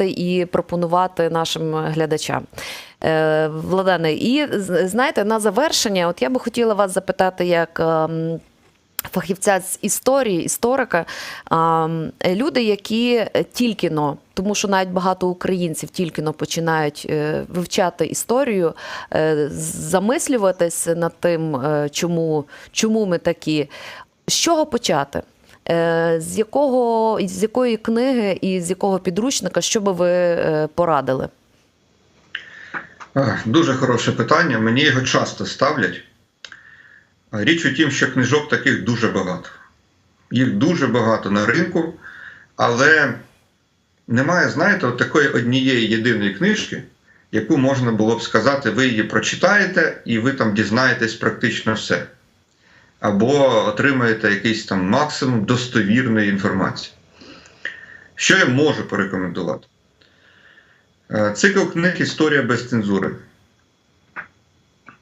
і пропонувати нашим глядачам. Е, Владане, і знаєте, на завершення, от я би хотіла вас запитати, як. ем, Фахівця з історії, історика, люди, які тільки но, тому що навіть багато українців тільки но починають е, вивчати історію, е, замислюватись над тим, чому, чому ми такі. З чого почати? Е, З якого з якої книги і з якого підручника, що би ви е, порадили? Дуже хороше питання. Мені його часто ставлять. Річ у тім, що книжок таких дуже багато. Їх дуже багато на ринку, але немає, знаєте, от такої однієї єдиної книжки, яку можна було б сказати, ви її прочитаєте і ви там дізнаєтесь практично все. Або отримаєте якийсь там максимум достовірної інформації. Що я можу порекомендувати? Е, Цикл книг Історія без цензури.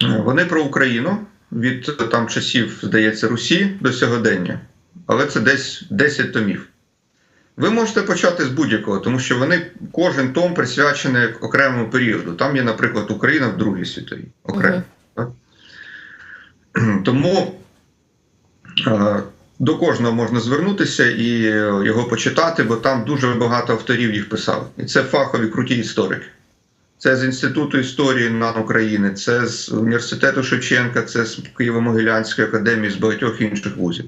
Е, Вони про Україну від е, там часів, здається, Русі до сьогодення, але це десь 10 томів. Ви можете почати з будь-якого, тому що вони кожен том присвячений окремому періоду. Там є, наприклад, Україна в Другій світовій окремо. так? Тому до кожного можна звернутися і е, його почитати, бо там дуже багато авторів їх писали. І це фахові круті історики. Це з Інституту історії НАН України, це з університету Шевченка, це з Києво-Могилянської академії, з багатьох інших вузів.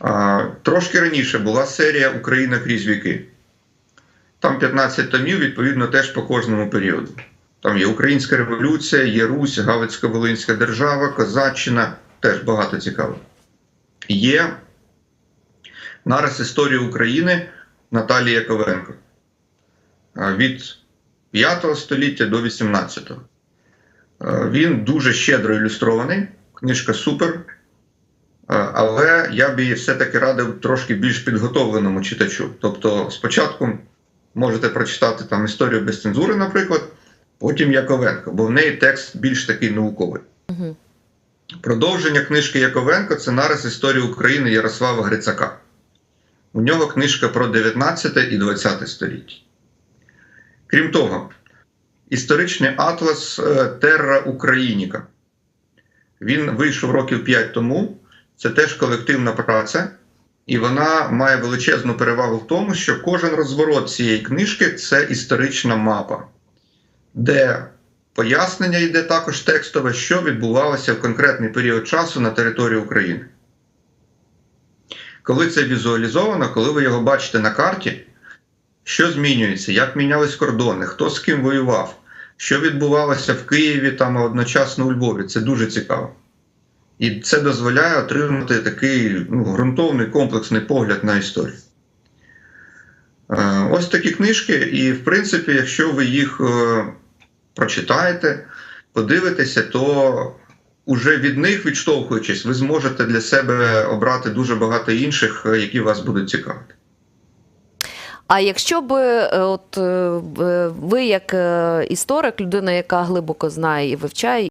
А, трошки раніше була серія Україна крізь віки. Там 15 томів, відповідно, теж по кожному періоду. Там є Українська революція, є Русь, Галицько-Волинська держава, Козаччина, теж багато цікаво. Є нарис історії України Наталії Яковенко. Від 5 століття до 18. Він дуже щедро ілюстрований, книжка супер. Е, Але я б її все-таки радив трошки більш підготовленому читачу. Тобто, спочатку можете прочитати там історію без цензури, наприклад, потім Яковенко, бо в неї текст більш такий науковий. Продовження книжки Яковенко це нарис історії України Ярослава Грицака. У нього книжка про 19 і 20 століття. Крім того, історичний атлас е, Терра Україніка. Він вийшов років 5 тому. Це теж колективна праця, і вона має величезну перевагу в тому, що кожен розворот цієї книжки це історична мапа, де пояснення йде також текстове, що відбувалося в конкретний період часу на території України. Коли це візуалізовано, коли ви його бачите на карті, що змінюється, як мінялись кордони, хто з ким воював, що відбувалося в Києві там одночасно у Львові, це дуже цікаво. І це дозволяє отримати такий ну, ґрунтовний комплексний погляд на історію. Е, Ось такі книжки, і в принципі, якщо ви їх е, прочитаєте, подивитеся, то уже від них відштовхуючись, ви зможете для себе обрати дуже багато інших, е, які вас будуть цікавити. А якщо б е, от е, ви, як історик, людина, яка глибоко знає і вивчає